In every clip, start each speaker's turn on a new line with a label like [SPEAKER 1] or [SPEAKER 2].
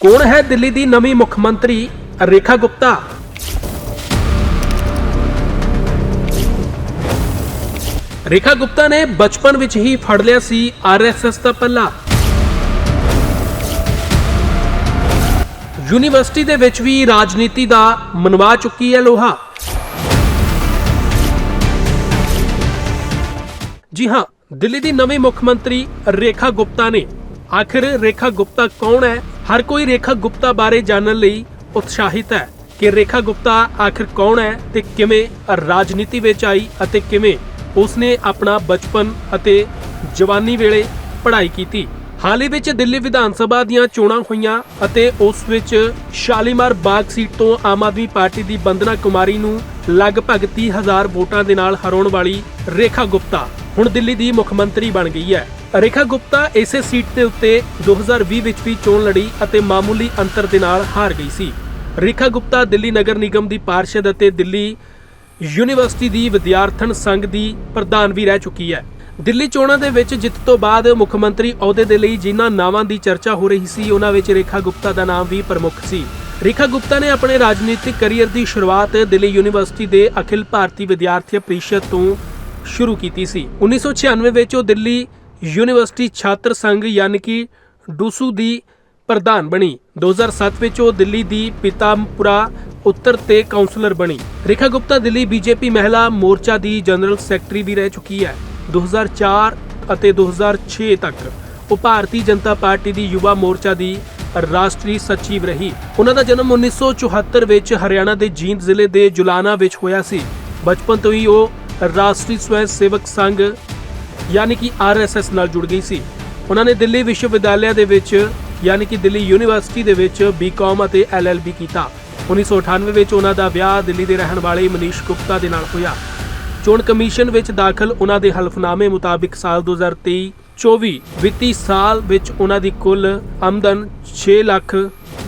[SPEAKER 1] ਕੌਣ ਹੈ ਦਿੱਲੀ ਦੀ ਨਵੀਂ ਮੁੱਖ ਮੰਤਰੀ ਰੇਖਾ ਗੁਪਤਾ? ਰੇਖਾ ਗੁਪਤਾ ਨੇ ਬਚਪਨ ਵਿੱਚ ਹੀ ਫੜ ਲਿਆ ਸੀ ਆਰਐਸਐਸ ਦਾ ਪੱਲਾ। ਯੂਨੀਵਰਸਿਟੀ ਦੇ ਵਿੱਚ ਵੀ ਰਾਜਨੀਤੀ ਦਾ ਮਨਵਾ ਚੁੱਕੀ ਹੈ ਲੋਹਾ। ਜੀ ਹਾਂ, ਦਿੱਲੀ ਦੀ ਨਵੀਂ ਮੁੱਖ ਮੰਤਰੀ ਰੇਖਾ ਗੁਪਤਾ ਨੇ ਆਖਿਰ ਰੇਖਾ ਗੁਪਤਾ ਕੌਣ ਹੈ? ਹਰ ਕੋਈ ਰੇਖਾ ਗੁਪਤਾ ਬਾਰੇ ਜਾਣਨ ਲਈ ਉਤਸ਼ਾਹਿਤ ਹੈ ਕਿ ਰੇਖਾ ਗੁਪਤਾ ਆਖਿਰ ਕੌਣ ਹੈ ਤੇ ਕਿਵੇਂ ਰਾਜਨੀਤੀ ਵਿੱਚ ਆਈ ਅਤੇ ਕਿਵੇਂ ਉਸਨੇ ਆਪਣਾ ਬਚਪਨ ਅਤੇ ਜਵਾਨੀ ਵੇਲੇ ਪੜ੍ਹਾਈ ਕੀਤੀ। ਹਾਲ ਹੀ ਵਿੱਚ ਦਿੱਲੀ ਵਿਧਾਨ ਸਭਾ ਦੀਆਂ ਚੋਣਾਂ ਹੋਈਆਂ ਅਤੇ ਉਸ ਵਿੱਚ ਸ਼ਾਲੀਮਾਰ ਬਾਗ ਸੀਟ ਤੋਂ ਆਮ ਆਦਮੀ ਪਾਰਟੀ ਦੀ ਬੰਦਨਾ ਕੁਮਾਰੀ ਨੂੰ ਲਗਭਗ 30000 ਵੋਟਾਂ ਦੇ ਨਾਲ ਹਰਾਉਣ ਵਾਲੀ ਰੇਖਾ ਗੁਪਤਾ ਹੁਣ ਦਿੱਲੀ ਦੀ ਮੁੱਖ ਮੰਤਰੀ ਬਣ ਗਈ ਹੈ। ਰੇਖਾ ਗੁਪਤਾ ਇਸੇ ਸੀਟ ਦੇ ਉੱਤੇ 2020 ਵਿੱਚ ਵੀ ਚੋਣ ਲੜੀ ਅਤੇ ਮਾਮੂਲੀ ਅੰਤਰ ਦੇ ਨਾਲ ਹਾਰ ਗਈ ਸੀ। ਰੇਖਾ ਗੁਪਤਾ ਦਿੱਲੀ ਨਗਰ ਨਿਗਮ ਦੀ ਪਾਰਸ਼ਦ ਅਤੇ ਦਿੱਲੀ ਯੂਨੀਵਰਸਿਟੀ ਦੀ ਵਿਦਿਆਰਥਣ ਸੰਘ ਦੀ ਪ੍ਰਧਾਨ ਵੀ ਰਹਿ ਚੁੱਕੀ ਹੈ। ਦਿੱਲੀ ਚੋਣਾਂ ਦੇ ਵਿੱਚ ਜਿੱਤ ਤੋਂ ਬਾਅਦ ਮੁੱਖ ਮੰਤਰੀ ਅਹੁਦੇ ਦੇ ਲਈ ਜਿਨ੍ਹਾਂ ਨਾਵਾਂ ਦੀ ਚਰਚਾ ਹੋ ਰਹੀ ਸੀ, ਉਹਨਾਂ ਵਿੱਚ ਰੇਖਾ ਗੁਪਤਾ ਦਾ ਨਾਮ ਵੀ ਪ੍ਰਮੁੱਖ ਸੀ। ਰੇਖਾ ਗੁਪਤਾ ਨੇ ਆਪਣੇ ਰਾਜਨੀਤਿਕ ਕੈਰੀਅਰ ਦੀ ਸ਼ੁਰੂਆਤ ਦਿੱਲੀ ਯੂਨੀਵਰਸਿਟੀ ਦੇ ਅਖਿਲ ਭਾਰਤੀ ਵਿਦਿਆਰਥੀ ਪ੍ਰੀਸ਼ਦ ਤੋਂ ਸ਼ੁਰੂ ਕੀਤੀ ਸੀ। 1996 ਵਿੱਚ ਉਹ ਦਿੱਲੀ ਯੂਨੀਵਰਸਿਟੀ ਛਾਤਰ ਸੰਘ ਯਾਨੀ ਕਿ ਡੂਸੂ ਦੀ ਪ੍ਰਧਾਨ ਬਣੀ। 2007 ਵਿੱਚ ਉਹ ਦਿੱਲੀ ਦੀ ਪੀਤਾਮਪੁਰਾ ਉੱਤਰ ਤੇ ਕਾਉਂਸਲਰ ਬਣੀ। ਰੇਖਾ ਗੁਪਤਾ ਦਿੱਲੀ ਬੀਜੇਪੀ ਮਹਿਲਾ ਮੋਰਚਾ ਦੀ ਜਨਰਲ ਸੈਕਟਰੀ ਵੀ ਰਹਿ ਚੁੱਕੀ ਹੈ। 2004 ਅਤੇ 2006 ਤੱਕ ਉਹ ਭਾਰਤੀ ਜਨਤਾ ਪਾਰਟੀ ਦੀ ਯੁਵਾ ਮੋਰਚਾ ਦੀ ਰਾਸ਼ਟਰੀ ਸਚਿਵ ਰਹੀ। ਉਹਨਾਂ ਦਾ ਜਨਮ 1974 ਵਿੱਚ ਹਰਿਆਣਾ ਦੇ ਜੀਂਦ ਜ਼ਿਲ੍ਹੇ ਦੇ ਜੁਲਾਨਾ ਵਿੱਚ ਹੋਇਆ ਸੀ। ਬਚਪਨ ਤੋਂ ਹੀ ਉਹ ਰਾਸ਼ਟਰੀ ਸਵੈ ਸੇਵਕ ਸੰਘ ਯਾਨੀ ਕਿ ਆਰਐਸਐਸ ਨਾਲ ਜੁੜ ਗਈ ਸੀ। ਉਹਨਾਂ ਨੇ ਦਿੱਲੀ ਵਿਸ਼ਵ ਵਿਦਿਆਲਿਆ ਦੇ ਵਿੱਚ, ਯਾਨੀ ਕਿ ਦਿੱਲੀ ਯੂਨੀਵਰਸਿਟੀ ਦੇ ਵਿੱਚ ਬੀਕਾਮ ਅਤੇ ਐਲਐਲਬੀ ਕੀਤਾ। 1998 ਵਿੱਚ ਉਹਨਾਂ ਦਾ ਵਿਆਹ ਦਿੱਲੀ ਦੇ ਰਹਿਣ ਵਾਲੇ ਮਨੀਸ਼ ਗੁਪਤਾ ਦੇ ਨਾਲ ਹੋਇਆ। ਚੋਣ ਕਮਿਸ਼ਨ ਵਿੱਚ ਦਾਖਲ ਉਹਨਾਂ ਦੇ ਹਲਫਨਾਮੇ ਮੁਤਾਬਿਕ ਸਾਲ 2023 24 ਵਿੱਤੀ ਸਾਲ ਵਿੱਚ ਉਹਨਾਂ ਦੀ ਕੁੱਲ ਆਮਦਨ 6 ਲੱਖ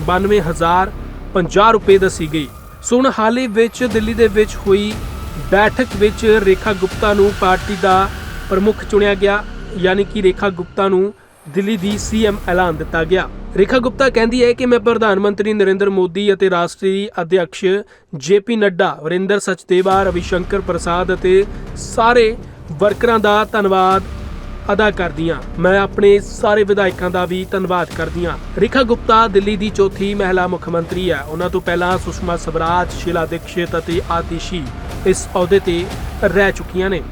[SPEAKER 1] 92 ਹਜ਼ਾਰ 50 ਰੁਪਏ ਦੱਸੀ ਗਈ। ਸੋ ਹੁਣ ਹਾਲ ਹੀ ਵਿੱਚ ਦਿੱਲੀ ਦੇ ਵਿੱਚ ਹੋਈ ਬੈਠਕ ਵਿੱਚ ਰੇਖਾ ਗੁਪਤਾ ਨੂੰ ਪਾਰਟੀ ਦਾ ਪ੍ਰਮੁੱਖ ਚੁਣਿਆ ਗਿਆ, ਯਾਨੀ ਕਿ ਰੇਖਾ ਗੁਪਤਾ ਨੂੰ ਦਿੱਲੀ ਦੀ ਸੀਐਮ ਐਲਾਨ ਦਿੱਤਾ ਗਿਆ। ਰੇਖਾ ਗੁਪਤਾ ਕਹਿੰਦੀ ਹੈ ਕਿ ਮੈਂ ਪ੍ਰਧਾਨ ਮੰਤਰੀ ਨਰਿੰਦਰ ਮੋਦੀ ਅਤੇ ਰਾਸ਼ਟਰੀ ਅਧਿਕਸ਼ ਜੇਪੀ ਨੱਡਾ, ਵਰਿੰਦਰ ਸਚਦੇਵਾ ਰਵੀ ਸ਼ੰਕਰ ਪ੍ਰਸਾਦ ਅਤੇ ਸਾਰੇ ਵਰਕਰਾਂ ਦਾ ਧੰਨਵਾਦ ਅਦਾ ਕਰਦੀ ਹਾਂ ਮੈਂ ਆਪਣੇ ਸਾਰੇ ਵਿਧਾਇਕਾਂ ਦਾ ਵੀ ਧੰਨਵਾਦ ਕਰਦੀ ਹਾਂ। ਰੇਖਾ ਗੁਪਤਾ ਦਿੱਲੀ ਦੀ ਚੌਥੀ ਮਹਿਲਾ ਮੁੱਖ ਮੰਤਰੀ ਹੈ। ਉਹਨਾਂ ਤੋਂ ਪਹਿਲਾਂ ਸੁਸ਼ਮਾ ਸਵਰਾਜ, ਸ਼ੀਲਾ ਦੀਕਸ਼ਿਤ ਅਤੇ ਆਤਿਸ਼ੀ ਇਸ ਅਹੁਦੇ ਤੇ ਰਹਿ ਚੁੱਕੀਆਂ ਨੇ।